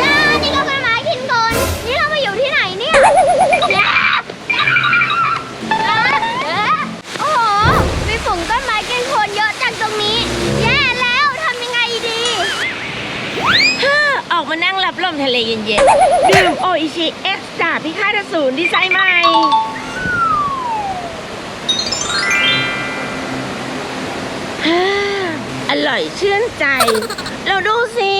จ้านี่ก็เป็นหมากินคนนี่เรามาอยู่ที่ไหนเนี่ยจ้าเอ๊ะเอ๊ะโอ้โห มีฝูงต้นไม้กินคนเยอะจากตรงนี้ แย่แล้วทำยังไงดี ฮ่าออกมานั่งรับลมทะเลเย็นๆ ดื่มโออิชิเอ็กซ์จ่าพิฆาตอสูรดีไซน์ใหม่ ร่อยชื่นใจ เราดูสิ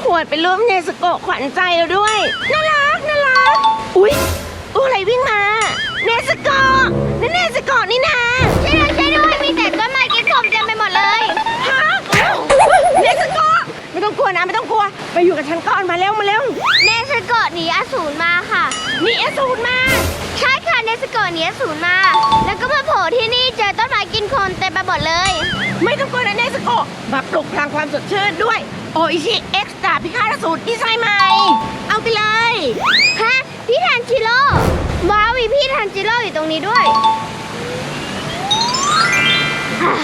ขวดเป็นรูปเนสโกะขวัญใจเราด้วย น่ารัก น่ารัก อุ๊ย อะไรวิ่งมา เนสโกะ นสโกะหนีอสูรมา แล้วก็มาโผล่ที่นี่เจอต้นไม้กินคนเต็มไปหมดเลย ไม่ต้องกลัวนะเนสโกะมาปลุกพลังความสดชื่นด้วย โออิชิเอ็กซ์ตาพิฆาตสูตรดีไซน์ใหม่เอาไปเลย ฮะ พี่ทันจิโร่ว้าวมีพี่ทันจิโร่อยู่ตรงนี้ด้วยฮ่า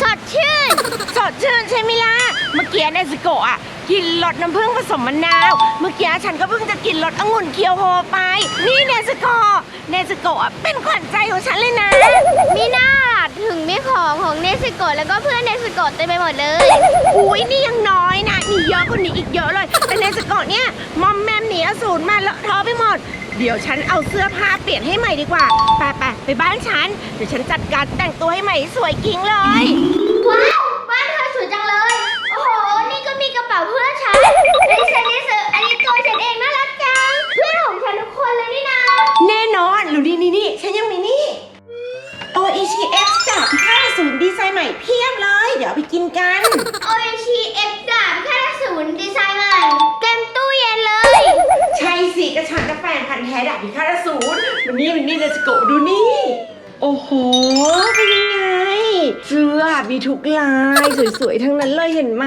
สดชื่น สดชื่นใช่ไหมล่ะ เมื่อกี้เนสโกะอะ กินรสน้ำผึ้งผสมมะนาว เมื่อกี้ฉันก็เพิ่งจะกินรสองุ่นเคียวโฮไป นี่เนสโกะเนสโกะอะเป็นขวัญใจของฉันเลยนะมีหน้าถึงมีของของเนสโกะแล้วก็เพื่อนเนสโกะเต็มไปหมดเลย อุ้ยนี่ยังน้อยนะนี่เยอะกว่านี้อีกเยอะเลยแต่เนสโกะเนี่ยมอมแมมหนีอสูรมาเลอะเทอะไปหมด เดี๋ยวฉันเอาเสื้อผ้าเปลี่ยนให้ใหม่ดีกว่าไปไปไปบ้านฉันเดี๋ยวฉันจัดการแต่งตัวให้ใหม่สวยกิ้งเลยว้าว ใหม่เพียบเลย เดี๋ยวเอาไปกินกัน โอชีเอ็กดาบแค่ศูนย์ดีไซน์ใหม่เต็มตู้เย็นเลย ใช่สิกระฉันกาแฟนพันธุ์แท้ดาบพิฆาตศูนย์วันนี้วันนี้เราจะโกะดูนี่ โอ้โห เป็นยังไง เสื้อมีทุกลาย สวยๆ ทั้งนั้นเลยเห็นไหม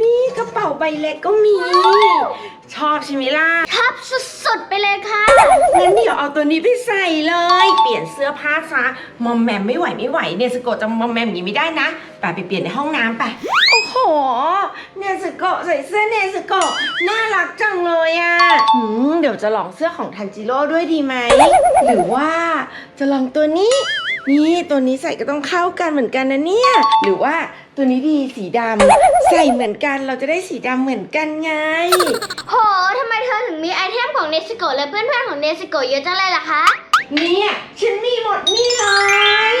นี่กระเป๋าใบเล็กก็มี ชอบใช่ไหมล่ะ ทับสุด ๆไปเลยค่ะ งั้นเดี๋ยวเอาตัวนี้ไปใส่เลย เปลี่ยนเสื้อผ้าซะมอมแมมไม่ไหวไม่ไหวเนสโกะจะมอมแมมอย่างนี้ไม่ได้นะไปไปเปลี่ยนในห้องน้ำไป โอ้โห เนสโกะใส่เสื้อเนสโกะน่ารักจังเลยอะ่ะหืมเดี๋ยวจะลองเสื้อของทันจิโร่ด้วยดีไหม หรือว่าจะลองตัวนี้ นี่ตัวนี้ใส่ก็ต้องเข้ากันเหมือนกันนะเนี่ย หรือว่าตัวนี้ดีสีดำใส่เหมือนกันเราจะได้สีดำเหมือนกันไง โหทำไม เธอถึงมีไอเทมของเนสโกะและเพื่อนๆของเนสโกะเยอะจังเลยล่ะคะ เนี่ยฉันมีหมดนี่เลย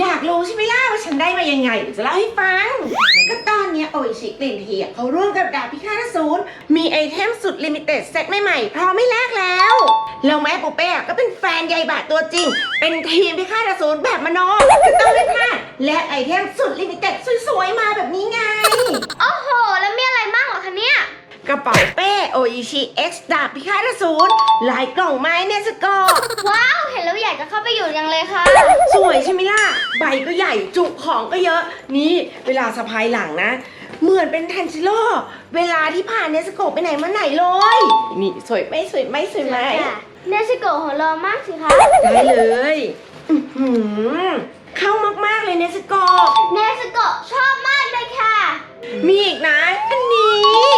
อยากรู้ใช่ไหมล่ะว่าฉันได้มายังไงเดี๋ยวจะเล่าให้ฟังแล้วก็ตอนเนี้ยโออิชิกลิ่นเทียเขาร่วมกับดาบพิฆาตศูนย์มีไอเทมสุดลิมิเต็ดเซตใหม่ๆพร้อมไม่แลกแล้วแล้วแม่ปูเป้ก็เป็นแฟนใยบาทตัวจริง เป็นทีมพิฆาตศูนย์แบบมโนก็ต้องไม่พลาดและไอเทมสุดลิมิเต็ดสวยๆมาแบบนี้ไง โอ้โห แล้วมีอะไรบ้างเหรอคะเนี่ย กระเป๋าเป้ โออิชิเอ็กซ์ดาบพิฆาตศูนย์ลายกล่องไม้เนสโกะว้าว เห็นแล้วอยากจะเข้าไปอยู่ยังเลยค่ะ สวยใช่ไหมล่ะ ใบก็ใหญ่จุของก็เยอะ นี่เวลาสะพายหลังนะ เหมือนเป็นทันจิโร่เวลาที่ผ่านเนสโกะไปไหนมาไหนเลย นี่สวยไหมสวยไหมสวยไหมเนสโกะหัวเรอมากสิคะ ได้เลยอื้อหือเข้ามากๆเลยเนสโกะเนสโกะชอบมากเลยค่ะ มีอีกนะ อันนี้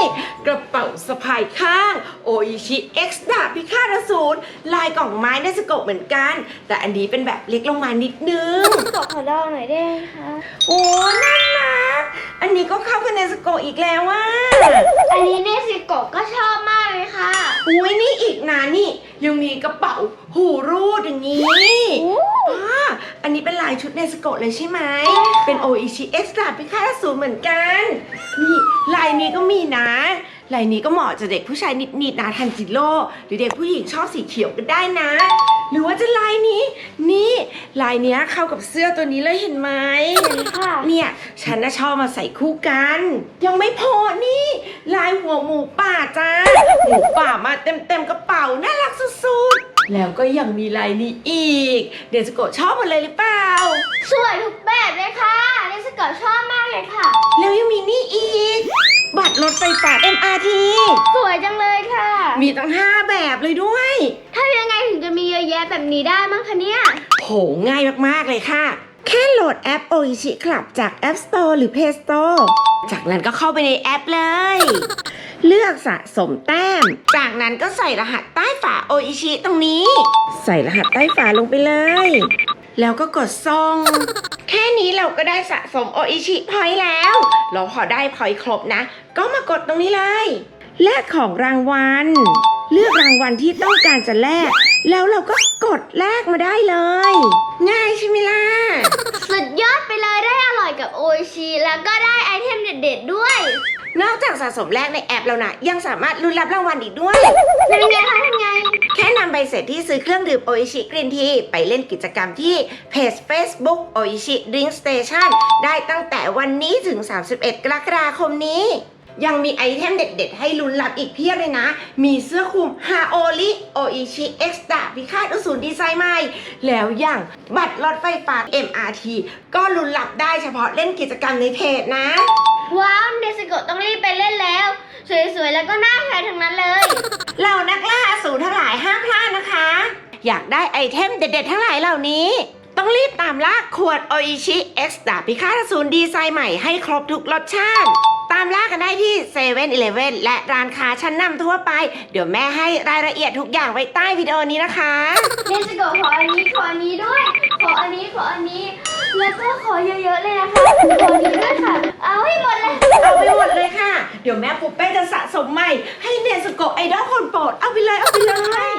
กระเป๋าสะพายข้าง โออิชิเอ็กซ์ดาบพิฆาตอสูรลายกล่องไม้เนสโกะเหมือนกัน แต่อันนี้เป็นแบบเล็กลงมานิดนึงขอขอลองหน่อยได้ไหมคะ โอ้น่ารัก อันนี้ก็เข้ากับเนสโกะอีกแล้วว่า อันนี้เนสโกะก็ชอบมากเลยค่ะ อุ้ยนี่อีกนะนี่ ยังมีกระเป๋าหูรูดอย่างนี้โอ้อ่าอันนี้เป็นลายชุดเนสโกะเลยใช่ไหม เป็นโออิชิเอ็กซ์ตร้าพิฆาตอสูรเหมือนกัน นี่ลายนี้ก็มีนะ ลายนี้ก็เหมาะจะเด็กผู้ชายนิดๆนะทันจิโร่หรือเด็กผู้หญิงชอบสีเขียวก็ได้นะ หรือว่าจะลายนี้ นี่ลายเนี้ยเข้ากับเสื้อตัวนี้เลยเห็นไหมเห็นค่ะเนี่ยฉันน่ะชอบมาใส่คู่กัน ยังไม่พอนี่ ลายหัวหมูป่าจ้าหมูป่ามาเต็มเต็มๆกระเป๋าน่ารักสุดๆแล้วก็ยังมีลายนี้อีก เดนสโกะชอบหมดเลยหรือเปล่าสวยทุกแบบเลยค่ะเนสโกะชอบมากเลยค่ะ แล้วยังมีนี่อีก บัตรรถไฟฟ้า MRT สวยจังเลยค่ะ มีตั้ง 5 แบบเลยด้วย ถ้ายังไงถึงจะมีเยอะแยะแบบนี้ได้มั้งคะเนี่ย โห ง่ายมาก ๆ เลยค่ะ แค่โหลดแอป Oishi Club จาก App Store หรือ Play Store จากนั้นก็เข้าไปในแอปเลย เลือกสะสมแต้ม จากนั้นก็ใส่รหัสใต้ฝา Oishi ตรงนี้ ใส่รหัสใต้ฝาลงไปเลย แล้วก็กดส่ง แค่นี้เราก็ได้สะสม Oishi Point แล้ว เราพอได้ Point ครบนะ ก็มากดตรงนี้เลย แลกของรางวัล เลือกรางวัลที่ต้องการจะแลก แล้วเราก็กดแลกมาได้เลย ง่ายใช่ไหมล่ะ สุดยอดไปเลยได้อร่อยกับโออิชิแล้วก็ได้ไอเทมเด็ดๆด้วย นอกจากสะสมแลกในแอปแล้วนะ ยังสามารถลุ้นรับรางวัลอีกด้วยทำไง เสร็จที่ซื้อเครื่องดื่มโออิชิกรีนทีไปเล่นกิจกรรมที่เพจ Facebook โออิชิดริงสเตชันได้ตั้งแต่วันนี้ถึง 31 กรกฎาคมนี้ ยังมีไอเทมเด็ดๆ ให้ลุ้นรับอีกเพียบเลยนะ มีเสื้อคลุมฮาโอริโออิชิเอ็กซ์ตาพิฆาตอสูรดีไซน์ใหม่ แล้วอย่างบัตรรถไฟฟ้า MRT ก็ลุ้นรับได้เฉพาะเล่นกิจกรรมในเพจนะ ว้าวเดสโกะต้องรีบไปเล่นแล้ว สวยๆ แล้วก็น่าใช้ทั้งนั้นเลย เหล่า อยากได้ไอเทมเด็ดๆ ทั้งหลายเหล่านี้ ต้องรีบตามล่าขวดโออิชิเอ็กซ์ดาพิฆาตอสูรดีไซน์ใหม่ให้ครบทุกรสชาติ ตามล่ากันได้ที่7 e เ e ่ e อและร้านค้าชั้นนำทั่วไป เดี๋ยวแม่ให้รายละเอียดทุกอย่างไว้ใต้วิดีโอนี้นะคะเดสโกะขออันนี้ขออันนี้ด้วย ขออันนี้ขออันนี้ แล้วก็ขอเยอะๆเลยนะคะขออันนี้ด้วยค่ะ เอาให้หมดเลย เอาไปหมดเลยค่ะ เดี๋ยวแม่ปุ๊บเป้จะสะสมใหม่ ให้เนสโกะไอดอลคนโปรดเอาไปเลยเอาไปเลย